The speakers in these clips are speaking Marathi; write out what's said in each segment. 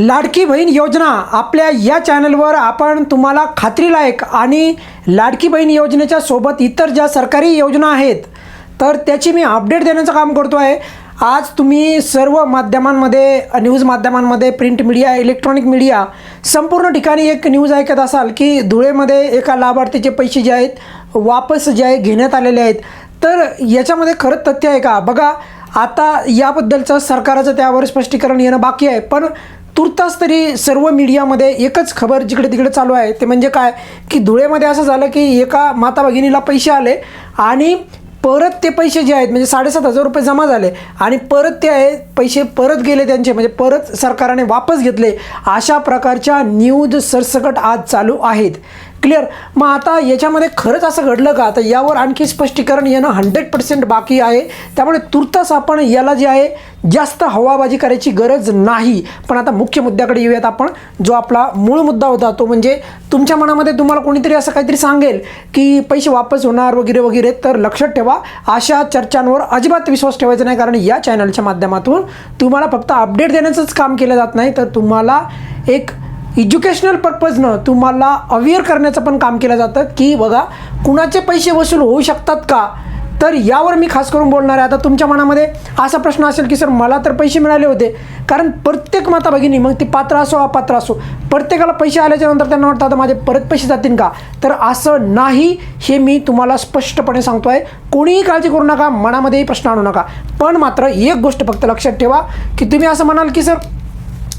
लाडकी बहीण योजना आपल्या या चॅनलवर आपण तुम्हाला खात्रीलायक आणि लाडकी बहीण योजनेच्या सोबत इतर ज्या सरकारी योजना आहेत तर त्याची मी अपडेट देण्याचं काम करतो आहे. आज तुम्ही सर्व माध्यमांमध्ये न्यूज माध्यमांमध्ये प्रिंट मीडिया इलेक्ट्रॉनिक मीडिया संपूर्ण ठिकाणी एक न्यूज ऐकत असाल की धुळेमध्ये एका लाभार्थीचे पैसे जे आहेत वापस जे आहे घेण्यात आलेले आहेत. तर याच्यामध्ये खरंच तथ्य आहे का? बघा आता याबद्दलचं सरकारचं त्यावर स्पष्टीकरण येणं बाकी आहे पण तुर्तास तरी सर्व मीडियामध्ये एकच खबर जिकडे तिकडे चालू आहे ते म्हणजे काय? की धुळेमध्ये असं झालं की एका माता भगिनीला पैसे आले आणि परत ते पैसे जे आहेत म्हणजे साडेसात हजार रुपये जमा झाले आणि परत ते आहे पैसे परत गेले त्यांचे म्हणजे परत सरकारने वापस घेतले अशा प्रकारच्या न्यूज सरसकट आज चालू आहेत. क्लिअर. मग आता याच्यामध्ये खरंच असं घडलं का? तर यावर आणखी स्पष्टीकरण येणं हंड्रेड पर्सेंट बाकी आहे. त्यामुळे तुर्तास आपण याला जे आहे जास्त हवाबाजी करायची गरज नाही. पण आता मुख्य मुद्द्याकडे येऊयात आपण. जो आपला मूळ मुद्दा होता तो म्हणजे तुमच्या मनामध्ये तुम्हाला कोणीतरी असं काहीतरी सांगेल की पैसे वापस होणार वगैरे वगैरे तर लक्षात ठेवा. अशा चर्चांवर अजिबात विश्वास ठेवायचा नाही कारण या चॅनलच्या माध्यमातून तुम्हाला फक्त अपडेट देण्याचंच काम केलं जात नाही. तर तुम्हाला एक एज्युकेशनल पर्पजनं तुम्हाला अवेअर करण्याचं पण काम केलं जातं की बघा कुणाचे पैसे वसूल होऊ शकतात का? तर यावर मी खास करून बोलणार आहे. आता तुमच्या मनामध्ये असा प्रश्न असेल की सर मला तर पैसे मिळाले होते. कारण प्रत्येक माता भगिनी मग ती पात्र असो अपात्र असो प्रत्येकाला पैसे आल्याच्यानंतर त्यांना वाटतं आता माझे परत पैसे जातील का? तर असं नाही हे मी तुम्हाला स्पष्टपणे सांगतो आहे कोणीही काळजी करू नका मनामध्येही प्रश्न आणू नका. पण मात्र एक गोष्ट फक्त लक्षात ठेवा की तुम्ही असं म्हणाल की सर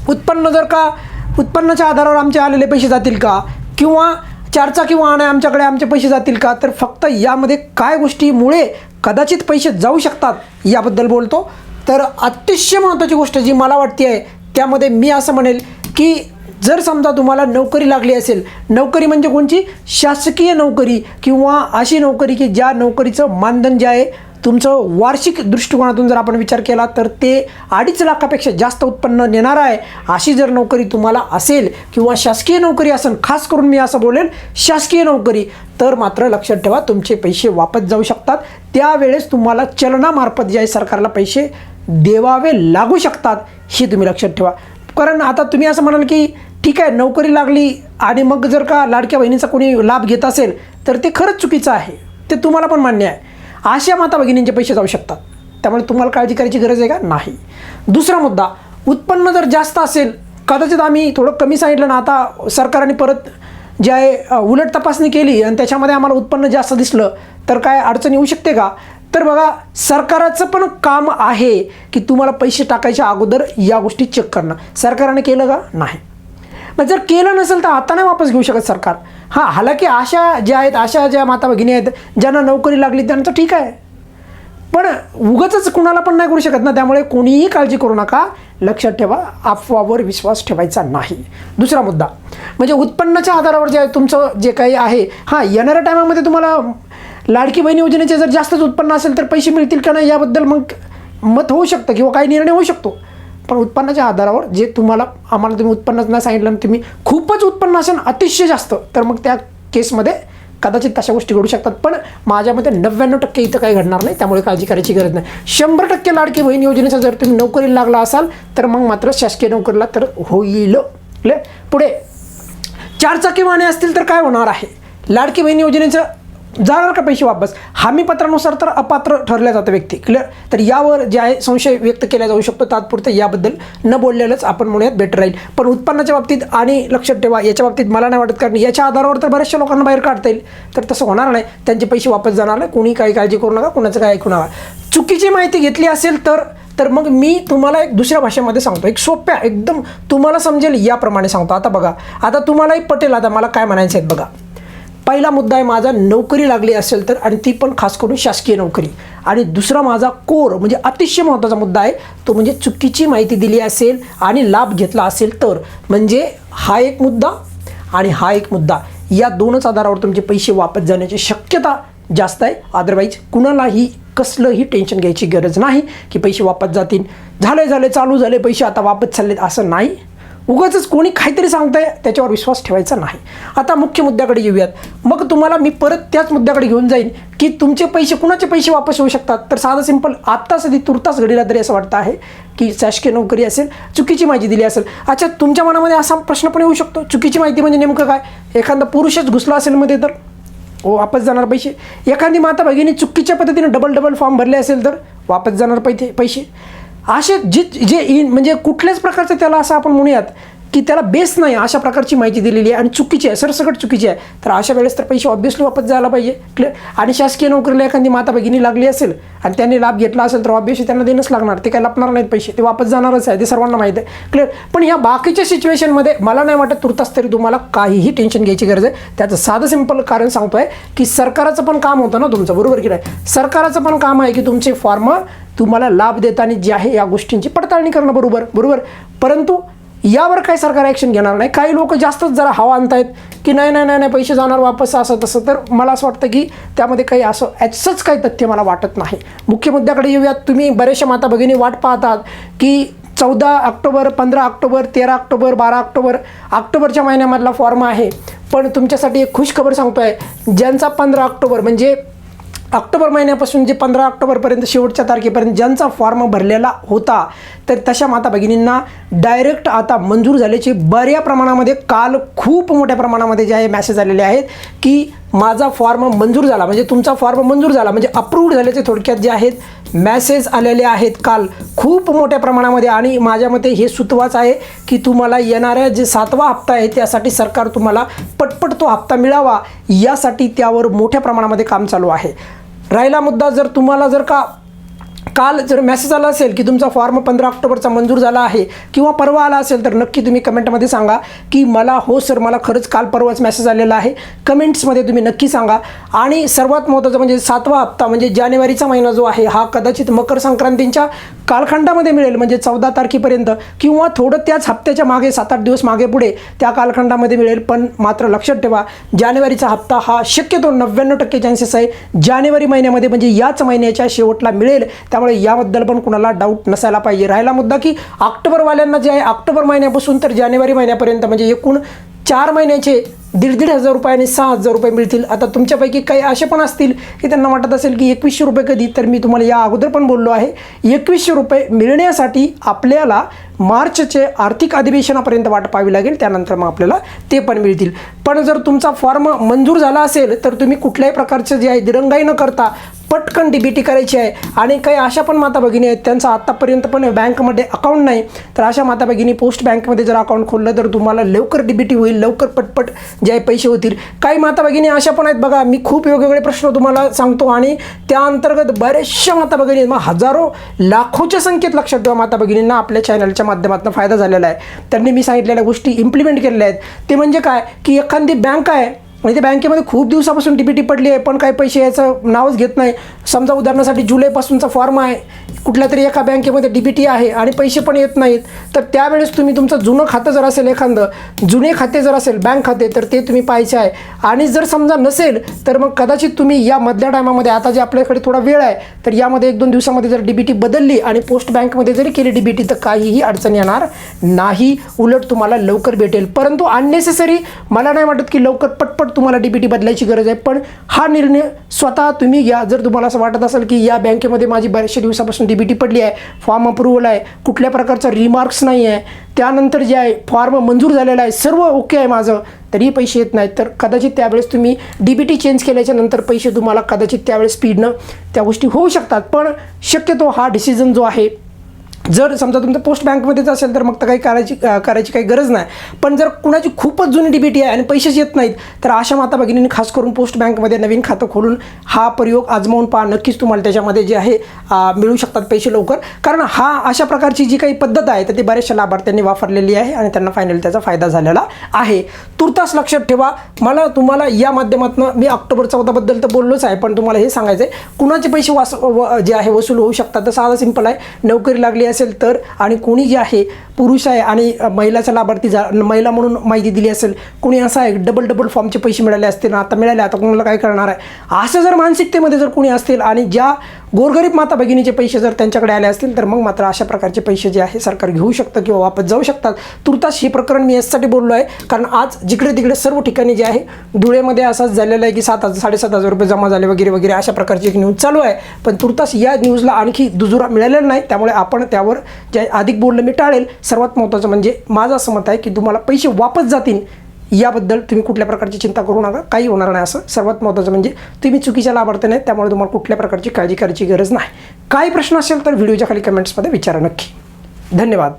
उत्पन्न जर का उत्पन्नाच्या आधारावर आमचे आलेले पैसे जातील का? किंवा चारचा किंवा आणाय आमच्याकडे आमचे पैसे जातील का? तर फक्त यामध्ये काय गोष्टीमुळे कदाचित पैसे जाऊ शकतात याबद्दल बोलतो. तर अतिशय महत्त्वाची गोष्ट जी मला वाटते आहे त्यामध्ये मी असं म्हणेल की जर समजा तुम्हाला नोकरी लागली असेल नोकरी म्हणजे कोणची? शासकीय नोकरी किंवा अशी नोकरी की ज्या नोकरीचं मानधन जे आहे तुमचं वार्षिक दृष्टिकोनातून जर आपण विचार केला तर ते अडीच लाखापेक्षा जास्त उत्पन्न नेणार आहे अशी जर नोकरी तुम्हाला असेल किंवा शासकीय नोकरी असेल खास करून मी असं बोलेन शासकीय नोकरी तर मात्र लक्षात ठेवा तुमचे पैसे वापस जाऊ शकतात. त्यावेळेस तुम्हाला चलनामार्फत जे आहे सरकारला पैसे देवावे लागू शकतात हे तुम्ही लक्षात ठेवा. कारण आता तुम्ही असं म्हणाल की ठीक आहे नोकरी लागली आणि मग जर का लाडक्या बहिणीचा कोणी लाभ घेत असेल तर ते खरंच चुकीचं आहे. ते तुम्हाला पण मान्य आहे. अशा माता भगिनींचे पैसे जाऊ शकतात. त्यामुळे तुम्हाला काळजी करायची गरज आहे का? नाही. दुसरा मुद्दा उत्पन्न जर जास्त असेल कदाचित आम्ही थोडं कमी सांगितलं ना आता सरकारने परत जे आहे उलट तपासणी केली आणि त्याच्यामध्ये आम्हाला उत्पन्न जास्त दिसलं तर काय अडचण येऊ शकते का? तर बघा सरकाराचं पण काम आहे की तुम्हाला पैसे टाकायच्या अगोदर या गोष्टी चेक करणं. सरकारने केलं का? नाही. मग जर केलं नसेल तर आता नाही वापस घेऊ शकत सरकार. हां हालाकी अशा ज्या आहेत अशा ज्या माता भगिनी आहेत ज्यांना नोकरी लागली त्यांचं ठीक आहे. पण उगच कुणाला पण नाही करू शकत ना त्यामुळे कोणीही काळजी करू नका. लक्षात ठेवा अफवावर विश्वास ठेवायचा नाही. दुसरा मुद्दा म्हणजे उत्पन्नाच्या आधारावर जे आहे तुमचं जे काही आहे हां येणाऱ्या टायमामध्ये तुम्हाला लाडकी बहीण योजनेचे जर जास्तच उत्पन्न असेल तर पैसे मिळतील का नाही याबद्दल मग मत होऊ शकतं किंवा काही निर्णय होऊ शकतो. पण उत्पन्नाच्या आधारावर जे तुम्हाला आम्हाला तुम्ही उत्पन्नच नाही सांगितलं तुम्ही खूपच उत्पन्न असेल अतिशय जास्त तर मग त्या केसमध्ये कदाचित तशा गोष्टी घडू शकतात. पण माझ्या मते नव्याण्णव टक्के इथं काही घडणार नाही त्यामुळे काळजी करायची गरज नाही. शंभर टक्के लाडकी बहीण योजनेचा जर तुम्ही नोकरीला लागला असाल तर मग मात्र शासकीय नोकरीला तर होईल. ले पुढे. चारचाकी वाहने असतील तर काय होणार आहे? लाडकी बहीण योजनेचं जाणार का पैसे वापस? हमी पत्रानुसार तर अपात्र ठरल्या जातं व्यक्ती. क्लिअर तर यावर जे आहे संशय व्यक्त केला जाऊ शकतो. तात्पुरतं याबद्दल न बोललेलंच आपण म्हणूयात बेटर राहील. पण उत्पन्नाच्या बाबतीत आणि लक्षात ठेवा याच्या बाबतीत मला नाही वाटत. कारण याच्या आधारावर तर बऱ्याचशा लोकांना बाहेर काढता येईल. तर तसं होणार नाही. त्यांचे पैसे वापस जाणार नाही. कोणी काही काळजी करू नका कोणाचं काय ऐकू नका. चुकीची माहिती घेतली असेल तर तर मग मी तुम्हाला एक दुसऱ्या भाषेमध्ये सांगतो. एक सोप्या एकदम तुम्हाला समजेल याप्रमाणे सांगतो. आता बघा. आता तुम्हालाही पटेल आता मला काय म्हणायचं आहे बघा. पहिला मुद्दा आहे माझा नोकरी लागली असेल तर आणि ती पण खास करून शासकीय नोकरी. आणि दुसरा माझा कोर म्हणजे अतिशय महत्त्वाचा मुद्दा आहे तो म्हणजे चुकीची माहिती दिली असेल आणि लाभ घेतला असेल तर. म्हणजे हा एक मुद्दा आणि हा एक मुद्दा. या दोनच आधारावर तुमचे पैसे वापस जाण्याची शक्यता जास्त आहे. अदरवाईज कुणालाही कसलंही टेन्शन घ्यायची गरज नाही की पैसे वापस जातील. झाले झाले चालू झाले पैसे आता वापस चाललेत असं नाही. उगाच कोणी काहीतरी सांगतंय त्याच्यावर विश्वास ठेवायचा नाही. आता मुख्य मुद्द्याकडे येऊयात. मग तुम्हाला मी परत त्याच मुद्द्याकडे घेऊन जाईन की तुमचे पैसे कुणाचे पैसे वापस होऊ शकतात? तर साधं सिंपल आत्ता सध्या तुर्तास घडीला तरी असं वाटतं आहे की शासकीय नोकरी असेल चुकीची माहिती दिली असेल. अच्छा तुमच्या मनामध्ये असा प्रश्न पण येऊ शकतो चुकीची माहिती म्हणजे नेमकं काय? एखादा पुरुषच घुसला असेल मध्ये तर? ओ वापस जाणार पैसे. एखादी माता भगिनी चुकीच्या पद्धतीने डबल डबल फॉर्म भरले असेल तर? वापस जाणार पैसे पैसे. असे जे जे इन म्हणजे कुठल्याच प्रकारचं त्याला असं आपण म्हणूयात की त्याला बेस नाही अशा प्रकारची माहिती दिलेली आहे आणि चुकीची आहे सरसकट चुकीची आहे. तर अशा वेळेस तर पैसे ऑब्व्हियसली वापस जायला पाहिजे. क्लिअर आणि शासकीय नोकरीला एखादी माता भगिनी लागली असेल आणि त्यांनी लाभ घेतला असेल तर ऑब्व्हियसली त्यांना देणंच लागणार. ते काय लपणार नाहीत पैसे. ते वापस जाणारच आहे ते सर्वांना माहीत आहे. क्लिअर पण या बाकीच्या सिच्युएशनमध्ये मला नाही वाटत तुर्तास तरी तुम्हाला काहीही टेन्शन घ्यायची गरज आहे. त्याचं साधं सिंपल कारण सांगतो आहे की सरकाराचं पण काम होतं ना तुमचं बरोबर की नाही? सरकाराचं पण काम आहे की तुमचे फॉर्म तुम्हाला लाभ देताना जे आहे या गोष्टींची पडताळणी करणं बरोबर बरोबर? परंतु यावर काही सरकार ॲक्शन घेणार नाही? काही लोक जास्तच जरा हवा आणतायत की नाही नाही नाही नाही पैसे जाणार वापस असं तसं. तर मला असं वाटतं की त्यामध्ये काही असं ॲचंच काही तथ्य मला वाटत नाही. मुख्य मुद्द्याकडे येऊयात. तुम्ही बऱ्याचशा माता भगिनी वाट पाहतात की चौदा ऑक्टोबर पंधरा ऑक्टोबर तेरा ऑक्टोबर बारा ऑक्टोबर ऑक्टोबरच्या महिन्यामधला फॉर्म आहे. पण तुमच्यासाठी एक खुश खबर आहे ज्यांचा पंधरा ऑक्टोबर म्हणजे ऑक्टोबर महिन्यापासून जे पंधरा ऑक्टोबरपर्यंत शेवटच्या तारखेपर्यंत ज्यांचा फॉर्म भरलेला होता तर तशा माता भगिनींना डायरेक्ट आता मंजूर झाल्याचे बऱ्या प्रमाणामध्ये काल खूप मोठ्या प्रमाणामध्ये जे आहे मॅसेज आलेले आहेत की माझा फॉर्म मंजूर झाला. म्हणजे तुमचा फॉर्म मंजूर झाला. म्हणजे अप्रूव्ड झाल्याचे थोडक्यात जे आहेत मॅसेज आलेले आहेत काल खूप मोठ्या प्रमाणामध्ये. आणि माझ्या मते हे सुतवाच आहे की तुम्हाला येणाऱ्या जे सातवा हप्ता आहे त्यासाठी सरकार तुम्हाला पटपट तो हप्ता मिळावा. यासाठी त्यावर मोठ्या प्रमाणामध्ये काम चालू आहे. राहिला मुद्दा जर तुम्हाला जर का काल जर मेसेज आला असेल की तुमचा फॉर्म पंधरा ऑक्टोबरचा मंजूर झाला आहे किंवा परवा आला असेल तर नक्की तुम्ही कमेंटमध्ये सांगा की मला हो सर मला खरंच काल परवाच मेसेज आलेला आहे. कमेंट्समध्ये तुम्ही नक्की सांगा. आणि सर्वात महत्त्वाचं म्हणजे सातवा हप्ता म्हणजे जानेवारीचा महिना जो आहे हा कदाचित मकर संक्रांतीच्या कालखंडामध्ये मिळेल म्हणजे चौदा तारखेपर्यंत किंवा थोडं त्याच हप्त्याच्या मागे सात आठ दिवस मागे पुढे त्या कालखंडामध्ये मिळेल. पण मात्र लक्षात ठेवा जानेवारीचा हप्ता हा शक्यतो नव्याण्णव टक्के चान्सेस आहे जानेवारी महिन्यामध्ये म्हणजे याच महिन्याच्या शेवटला मिळेल. त्या त्यामुळे याबद्दल पण कुणाला डाऊट नसायला पाहिजे. राहिला मुद्दा की ऑक्टोबरवाल्यांना जे आहे ऑक्टोबर महिन्यापासून तर जानेवारी महिन्यापर्यंत म्हणजे एकूण चार महिन्याचे दीड दीड हजार रुपये आणि सहा हजार रुपये मिळतील. आता तुमच्यापैकी काही असे पण असतील की त्यांना वाटत असेल की एकवीसशे रुपये कधी तर मी तुम्हाला या अगोदर पण बोललो आहे. एकवीसशे रुपये मिळण्यासाठी आपल्याला मार्चचे आर्थिक अधिवेशनापर्यंत वाट पाहावी लागेल. त्यानंतर मग आपल्याला ते पण मिळतील. पण जर तुमचा फॉर्म मंजूर झाला असेल तर तुम्ही कुठल्याही प्रकारचं जे आहे दिरंगाई न करता पटकन डी बी टी करायची आहे. आणि काही अशा पण माता भगिनी आहेत त्यांचं आत्तापर्यंत पण बँकमध्ये अकाउंट नाही. तर अशा माता भगिनी पोस्ट बँकमध्ये जर अकाउंट खोललं तर तुम्हाला लवकर डी बी टी होईल लवकर पटपट जे आहे पैसे होतील. काही माता भगिनी अशा पण आहेत बघा मी खूप वेगवेगळे प्रश्न तुम्हाला सांगतो आणि त्या अंतर्गत बऱ्याचशा माता भगिनी आहेत. मग हजारो लाखोच्या संख्येत लक्षात ठेवा माता भगिनींना आपल्या चॅनलच्या माध्यमातून फायदा झालेला आहे. त्यांनी मी सांगितलेल्या गोष्टी इम्प्लिमेंट केलेल्या आहेत. ते म्हणजे काय? की एखादी बँक आहे म्हणजे त्या बँकेमध्ये खूप दिवसापासून डी बी टी पडली आहे पण काही पैसे याचं नावच घेत नाही. समजा उदाहरणासाठी जुलैपासूनचा फॉर्म आहे कुठल्या तरी एका बँकेमध्ये डी बी टी आहे आणि पैसे पण येत नाहीत तर त्यावेळेस तुम्ही तुमचं जुनं खातं जर असेल एखादं जुने खाते जर असेल बँक खाते तर ते तुम्ही पाहायचे आहे. आणि जर समजा नसेल तर मग कदाचित तुम्ही या मधल्या टायमामध्ये आता जे आपल्याकडे थोडा वेळ आहे तर यामध्ये एक दोन दिवसामध्ये जर डी बी टी बदलली आणि पोस्ट बँकमध्ये जरी केली डी बी टी तर काहीही अडचण येणार नाही. उलट तुम्हाला लवकर भेटेल. परंतु अननेसेसरी मला नाही वाटत की लवकर पटपट तुम्हाला डी पी टी बदलायची गरज आहे पण हा निर्णय स्वतः तुम्ही घ्या. जर तुम्हाला असं वाटत असेल की या बँकेमध्ये माझी बऱ्याचशा दिवसापासून डी बी टी पडली आहे फॉर्म अप्रुव्हल आहे कुठल्या प्रकारचा रिमार्क्स नाही आहे त्यानंतर जे आहे फॉर्म मंजूर झालेला आहे सर्व ओके आहे माझं तरी पैसे येत नाहीत. तर कदाचित त्यावेळेस तुम्ही डी बी टी चेंज केल्याच्यानंतर पैसे तुम्हाला कदाचित त्यावेळेस स्पीडनं त्या गोष्टी होऊ शकतात पण शक्यतो हा डिसिजन जो आहे जर समजा तुमचं पोस्ट बँकमध्येच असेल तर मग तर काही करायची करायची काही गरज नाही. पण जर कुणाची खूपच जुनी डीबीटी आहे आणि पैसेच येत नाहीत तर अशा माता भगिनींनी खास करून पोस्ट बँकमध्ये नवीन खातं खोलून हा प्रयोग आजमावून पहा. नक्कीच तुम्हाला त्याच्यामध्ये जे आहे मिळू शकतात पैसे लवकर. कारण हा अशा प्रकारची जी काही पद्धत आहे तर ती बऱ्याचशा लाभार्थ्यांनी वापरलेली आहे आणि त्यांना फायनली त्याचा फायदा झालेला आहे. तुर्तास लक्षात ठेवा मला तुम्हाला या माध्यमातून मी ऑक्टोबर चौदाबद्दल तर बोललोच आहे पण तुम्हाला हे सांगायचं आहे कुणाचे पैसे वास व जे आहे वसूल होऊ शकतात तर साधं सिंपल आहे. नोकरी लागली असेल असेल तर आणि कोणी जे आहे पुरुष आहे आणि महिलाचा लाभार्थी जा महिला म्हणून माहिती दिली असेल कोणी असं आहे डबल डबल फॉर्मचे पैसे मिळाले असतील ना आता मिळाले आता कोणाला काय करणार आहे? असं जर मानसिकतेमध्ये जर कोणी असतील आणि ज्या गोरगरीब माता भगिनीचे पैसे जर त्यांच्याकडे आले असतील तर मग मात्र अशा प्रकारचे पैसे जे आहे सरकार घेऊ शकतं किंवा वापस जाऊ शकतात. तुर्तास हे प्रकरण मी यासाठी बोललो आहे कारण आज जिकडे तिकडे सर्व ठिकाणी जे आहे धुळेमध्ये असं झालेलं आहे की सात हजार साडेसात हजार रुपये जमा झाले वगैरे वगैरे अशा प्रकारची एक न्यूज चालू आहे. पण तुर्तास या न्यूजला आणखी दुजुरा मिळालेला नाही त्यामुळे आपण त्यावर जे अधिक बोलणं मी टाळेल. सर्वात महत्त्वाचं म्हणजे माझं असं मत आहे की तुम्हाला पैसे वापस जातील याबद्दल तुम्ही कुठल्या प्रकारची चिंता करू नका काही होणार नाही असं. सर्वात महत्त्वाचं म्हणजे तुम्ही चुकीच्या लाभार्थी नाही त्यामुळे तुम्हाला कुठल्या प्रकारची काळजी करायची गरज नाही. काही प्रश्न असेल तर व्हिडिओच्या खाली कमेंट्समध्ये विचारा नक्की. धन्यवाद.